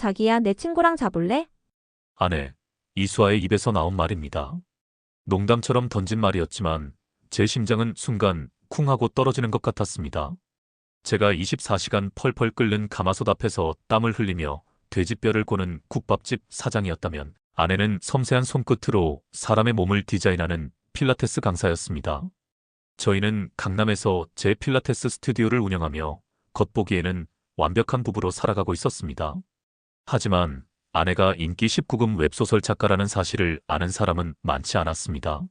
자기야, 내 친구랑 자볼래? 아내, 이수아의 입에서 나온 말입니다. 농담처럼 던진 말이었지만 제 심장은 순간 쿵 하고 떨어지는 것 같았습니다. 제가 24시간 펄펄 끓는 가마솥 앞에서 땀을 흘리며 돼지뼈를 고는 국밥집 사장이었다면 아내는 섬세한 손끝으로 사람의 몸을 디자인하는 필라테스 강사였습니다. 저희는 강남에서 제 필라테스 스튜디오를 운영하며 겉보기에는 완벽한 부부로 살아가고 있었습니다. 하지만 아내가 인기 19금 웹소설 작가라는 사실을 아는 사람은 많지 않았습니다.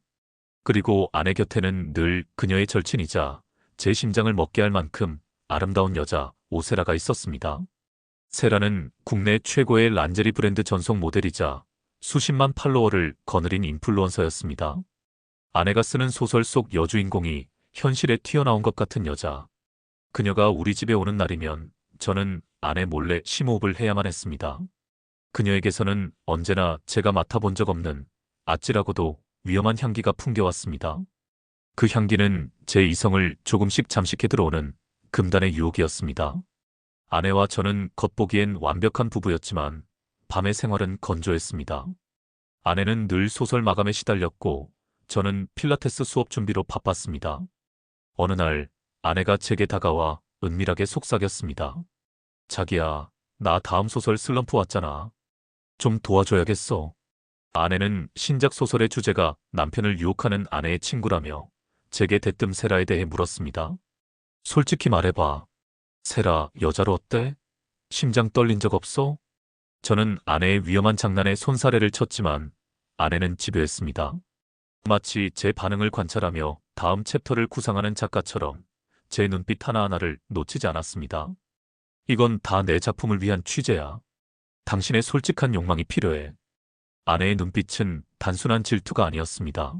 그리고 아내 곁에는 늘 그녀의 절친이자 제 심장을 먹게 할 만큼 아름다운 여자 오세라가 있었습니다. 세라는 국내 최고의 란제리 브랜드 전속 모델이자 수십만 팔로워를 거느린 인플루언서였습니다. 아내가 쓰는 소설 속 여주인공이 현실에 튀어나온 것 같은 여자. 그녀가 우리 집에 오는 날이면 저는 아내 몰래 심호흡을 해야만 했습니다. 그녀에게서는 언제나 제가 맡아본 적 없는 아찔하고도 위험한 향기가 풍겨왔습니다. 그 향기는 제 이성을 조금씩 잠식해 들어오는 금단의 유혹이었습니다. 아내와 저는 겉보기엔 완벽한 부부였지만 밤의 생활은 건조했습니다. 아내는 늘 소설 마감에 시달렸고 저는 필라테스 수업 준비로 바빴습니다. 어느 날 아내가 제게 다가와 은밀하게 속삭였습니다. 자기야, 나 다음 소설 슬럼프 왔잖아. 좀 도와줘야겠어. 아내는 신작 소설의 주제가 남편을 유혹하는 아내의 친구라며 제게 대뜸 세라에 대해 물었습니다. 솔직히 말해봐. 세라, 여자로 어때? 심장 떨린 적 없어? 저는 아내의 위험한 장난에 손사래를 쳤지만 아내는 집요했습니다. 마치 제 반응을 관찰하며 다음 챕터를 구상하는 작가처럼 제 눈빛 하나하나를 놓치지 않았습니다. 이건 다 내 작품을 위한 취재야. 당신의 솔직한 욕망이 필요해. 아내의 눈빛은 단순한 질투가 아니었습니다.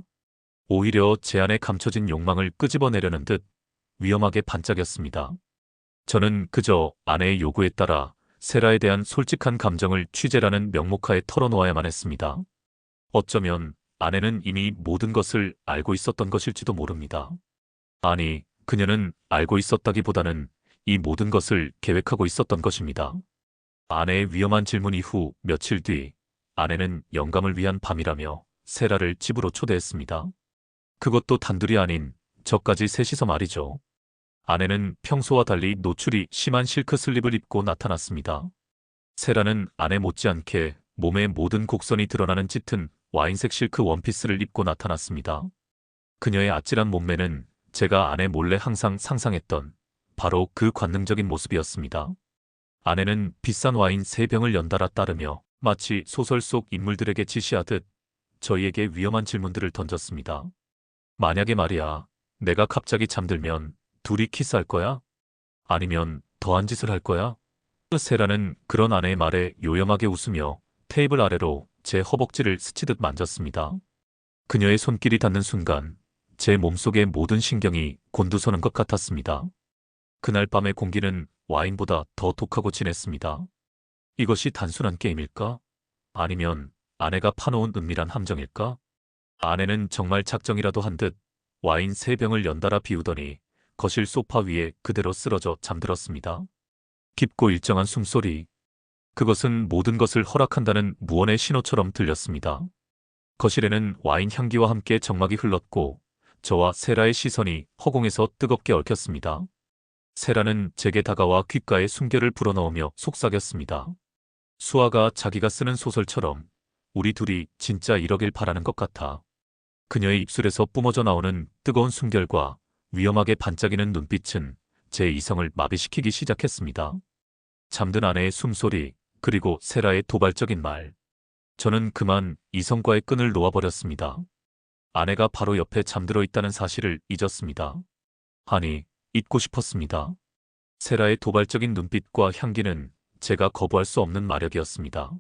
오히려 제 안에 감춰진 욕망을 끄집어내려는 듯 위험하게 반짝였습니다. 저는 그저 아내의 요구에 따라 세라에 대한 솔직한 감정을 취재라는 명목하에 털어놓아야만 했습니다. 어쩌면 아내는 이미 모든 것을 알고 있었던 것일지도 모릅니다. 아니, 그녀는 알고 있었다기보다는 이 모든 것을 계획하고 있었던 것입니다. 아내의 위험한 질문 이후 며칠 뒤 아내는 영감을 위한 밤이라며 세라를 집으로 초대했습니다. 그것도 단둘이 아닌 저까지 셋이서 말이죠. 아내는 평소와 달리 노출이 심한 실크 슬립을 입고 나타났습니다. 세라는 아내 못지않게 몸의 모든 곡선이 드러나는 짙은 와인색 실크 원피스를 입고 나타났습니다. 그녀의 아찔한 몸매는 제가 아내 몰래 항상 상상했던 바로 그 관능적인 모습이었습니다. 아내는 비싼 와인 세 병을 연달아 따르며 마치 소설 속 인물들에게 지시하듯 저희에게 위험한 질문들을 던졌습니다. 만약에 말이야, 내가 갑자기 잠들면 둘이 키스할 거야? 아니면 더한 짓을 할 거야? 세라는 그런 아내의 말에 요염하게 웃으며 테이블 아래로 제 허벅지를 스치듯 만졌습니다. 그녀의 손길이 닿는 순간 제 몸속의 모든 신경이 곤두서는 것 같았습니다. 그날 밤의 공기는 와인보다 더 독하고 진했습니다. 이것이 단순한 게임일까? 아니면 아내가 파놓은 은밀한 함정일까? 아내는 정말 작정이라도 한 듯 와인 세 병을 연달아 비우더니 거실 소파 위에 그대로 쓰러져 잠들었습니다. 깊고 일정한 숨소리. 그것은 모든 것을 허락한다는 무언의 신호처럼 들렸습니다. 거실에는 와인 향기와 함께 정막이 흘렀고 저와 세라의 시선이 허공에서 뜨겁게 얽혔습니다. 세라는 제게 다가와 귓가에 숨결을 불어넣으며 속삭였습니다. 수아가 자기가 쓰는 소설처럼 우리 둘이 진짜 이러길 바라는 것 같아. 그녀의 입술에서 뿜어져 나오는 뜨거운 숨결과 위험하게 반짝이는 눈빛은 제 이성을 마비시키기 시작했습니다. 잠든 아내의 숨소리, 그리고 세라의 도발적인 말. 저는 그만 이성과의 끈을 놓아버렸습니다. 아내가 바로 옆에 잠들어 있다는 사실을 잊었습니다. 아니, 잊고 싶었습니다. 세라의 도발적인 눈빛과 향기는 제가 거부할 수 없는 마력이었습니다.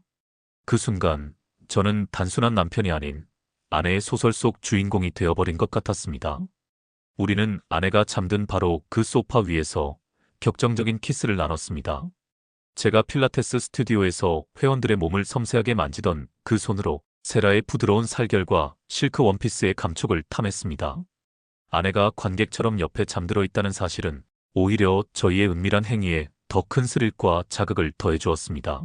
그 순간 저는 단순한 남편이 아닌 아내의 소설 속 주인공이 되어버린 것 같았습니다. 우리는 아내가 잠든 바로 그 소파 위에서 격정적인 키스를 나눴습니다. 제가 필라테스 스튜디오에서 회원들의 몸을 섬세하게 만지던 그 손으로 세라의 부드러운 살결과 실크 원피스의 감촉을 탐했습니다. 아내가 관객처럼 옆에 잠들어 있다는 사실은 오히려 저희의 은밀한 행위에 더 큰 스릴과 자극을 더해 주었습니다.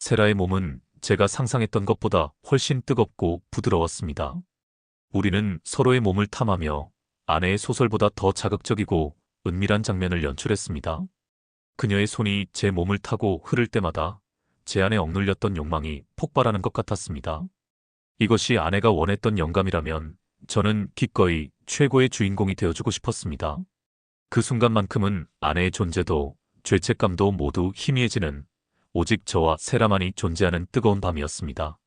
세라의 몸은 제가 상상했던 것보다 훨씬 뜨겁고 부드러웠습니다. 우리는 서로의 몸을 탐하며 아내의 소설보다 더 자극적이고 은밀한 장면을 연출했습니다. 그녀의 손이 제 몸을 타고 흐를 때마다 제 안에 억눌렸던 욕망이 폭발하는 것 같았습니다. 이것이 아내가 원했던 영감이라면 저는 기꺼이 최고의 주인공이 되어주고 싶었습니다. 그 순간만큼은 아내의 존재도 죄책감도 모두 희미해지는 오직 저와 세라만이 존재하는 뜨거운 밤이었습니다.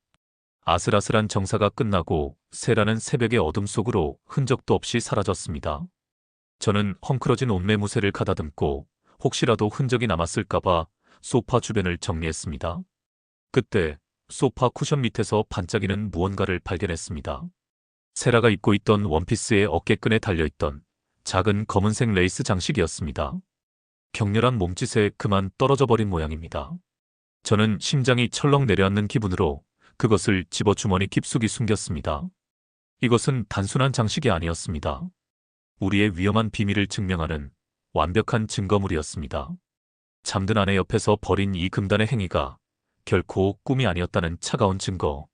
아슬아슬한 정사가 끝나고 세라는 새벽의 어둠 속으로 흔적도 없이 사라졌습니다. 저는 헝클어진 옷매무새를 가다듬고 혹시라도 흔적이 남았을까봐 소파 주변을 정리했습니다. 그때 소파 쿠션 밑에서 반짝이는 무언가를 발견했습니다. 세라가 입고 있던 원피스의 어깨끈에 달려있던 작은 검은색 레이스 장식이었습니다. 격렬한 몸짓에 그만 떨어져 버린 모양입니다. 저는 심장이 철렁 내려앉는 기분으로 그것을 집어 주머니 깊숙이 숨겼습니다. 이것은 단순한 장식이 아니었습니다. 우리의 위험한 비밀을 증명하는 완벽한 증거물이었습니다. 잠든 아내 옆에서 벌인 이 금단의 행위가 결코 꿈이 아니었다는 차가운 증거.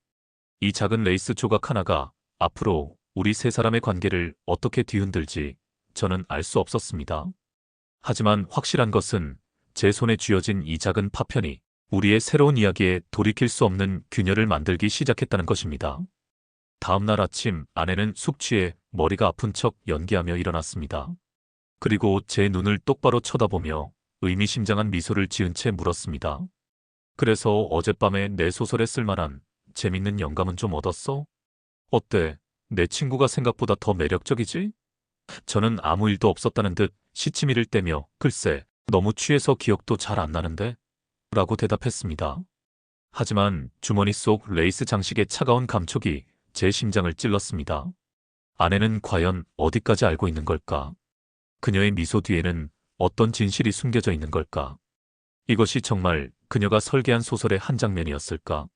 이 작은 레이스 조각 하나가 앞으로 우리 세 사람의 관계를 어떻게 뒤흔들지 저는 알 수 없었습니다. 하지만 확실한 것은 제 손에 쥐어진 이 작은 파편이 우리의 새로운 이야기에 돌이킬 수 없는 균열을 만들기 시작했다는 것입니다. 다음 날 아침 아내는 숙취에 머리가 아픈 척 연기하며 일어났습니다. 그리고 제 눈을 똑바로 쳐다보며 의미심장한 미소를 지은 채 물었습니다. 그래서 어젯밤에 내 소설에 쓸만한 재밌는 영감은 좀 얻었어? 어때? 내 친구가 생각보다 더 매력적이지? 저는 아무 일도 없었다는 듯 시치미를 떼며 글쎄, 너무 취해서 기억도 잘 안 나는데? 라고 대답했습니다. 하지만 주머니 속 레이스 장식의 차가운 감촉이 제 심장을 찔렀습니다. 아내는 과연 어디까지 알고 있는 걸까? 그녀의 미소 뒤에는 어떤 진실이 숨겨져 있는 걸까? 이것이 정말 그녀가 설계한 소설의 한 장면이었을까?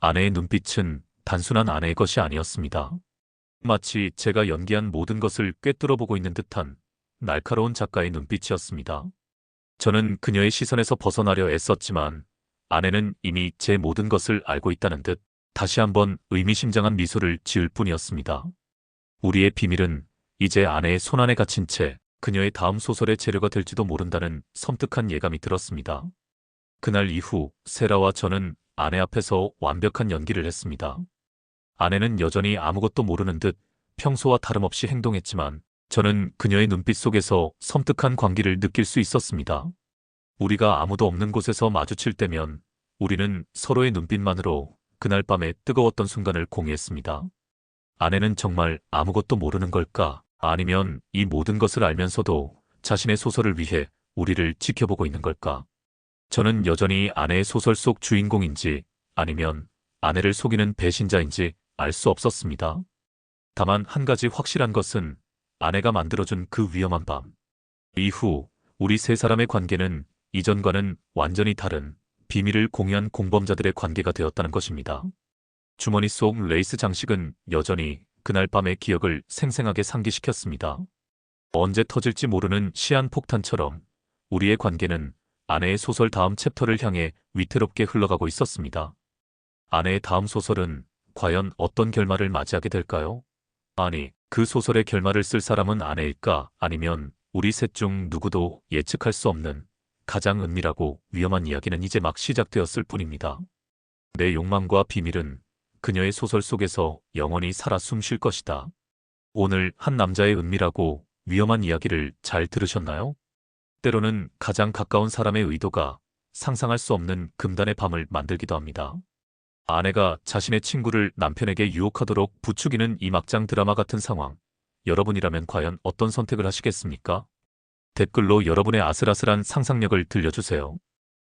아내의 눈빛은 단순한 아내의 것이 아니었습니다. 마치 제가 연기한 모든 것을 꿰뚫어 보고 있는 듯한 날카로운 작가의 눈빛이었습니다. 저는 그녀의 시선에서 벗어나려 애썼지만 아내는 이미 제 모든 것을 알고 있다는 듯 다시 한번 의미심장한 미소를 지을 뿐이었습니다. 우리의 비밀은 이제 아내의 손안에 갇힌 채 그녀의 다음 소설의 재료가 될지도 모른다는 섬뜩한 예감이 들었습니다. 그날 이후 세라와 저는 아내 앞에서 완벽한 연기를 했습니다. 아내는 여전히 아무것도 모르는 듯 평소와 다름없이 행동했지만 저는 그녀의 눈빛 속에서 섬뜩한 광기를 느낄 수 있었습니다. 우리가 아무도 없는 곳에서 마주칠 때면 우리는 서로의 눈빛만으로 그날 밤의 뜨거웠던 순간을 공유했습니다. 아내는 정말 아무것도 모르는 걸까? 아니면 이 모든 것을 알면서도 자신의 소설을 위해 우리를 지켜보고 있는 걸까? 저는 여전히 아내의 소설 속 주인공인지 아니면 아내를 속이는 배신자인지 알 수 없었습니다. 다만 한 가지 확실한 것은 아내가 만들어준 그 위험한 밤. 이후 우리 세 사람의 관계는 이전과는 완전히 다른 비밀을 공유한 공범자들의 관계가 되었다는 것입니다. 주머니 속 레이스 장식은 여전히 그날 밤의 기억을 생생하게 상기시켰습니다. 언제 터질지 모르는 시한폭탄처럼 우리의 관계는 아내의 소설 다음 챕터를 향해 위태롭게 흘러가고 있었습니다. 아내의 다음 소설은 과연 어떤 결말을 맞이하게 될까요? 아니, 그 소설의 결말을 쓸 사람은 아내일까? 아니면 우리 셋 중 누구도 예측할 수 없는 가장 은밀하고 위험한 이야기는 이제 막 시작되었을 뿐입니다. 내 욕망과 비밀은 그녀의 소설 속에서 영원히 살아 숨쉴 것이다. 오늘 한 남자의 은밀하고 위험한 이야기를 잘 들으셨나요? 때로는 가장 가까운 사람의 의도가 상상할 수 없는 금단의 밤을 만들기도 합니다. 아내가 자신의 친구를 남편에게 유혹하도록 부추기는 이 막장 드라마 같은 상황. 여러분이라면 과연 어떤 선택을 하시겠습니까? 댓글로 여러분의 아슬아슬한 상상력을 들려주세요.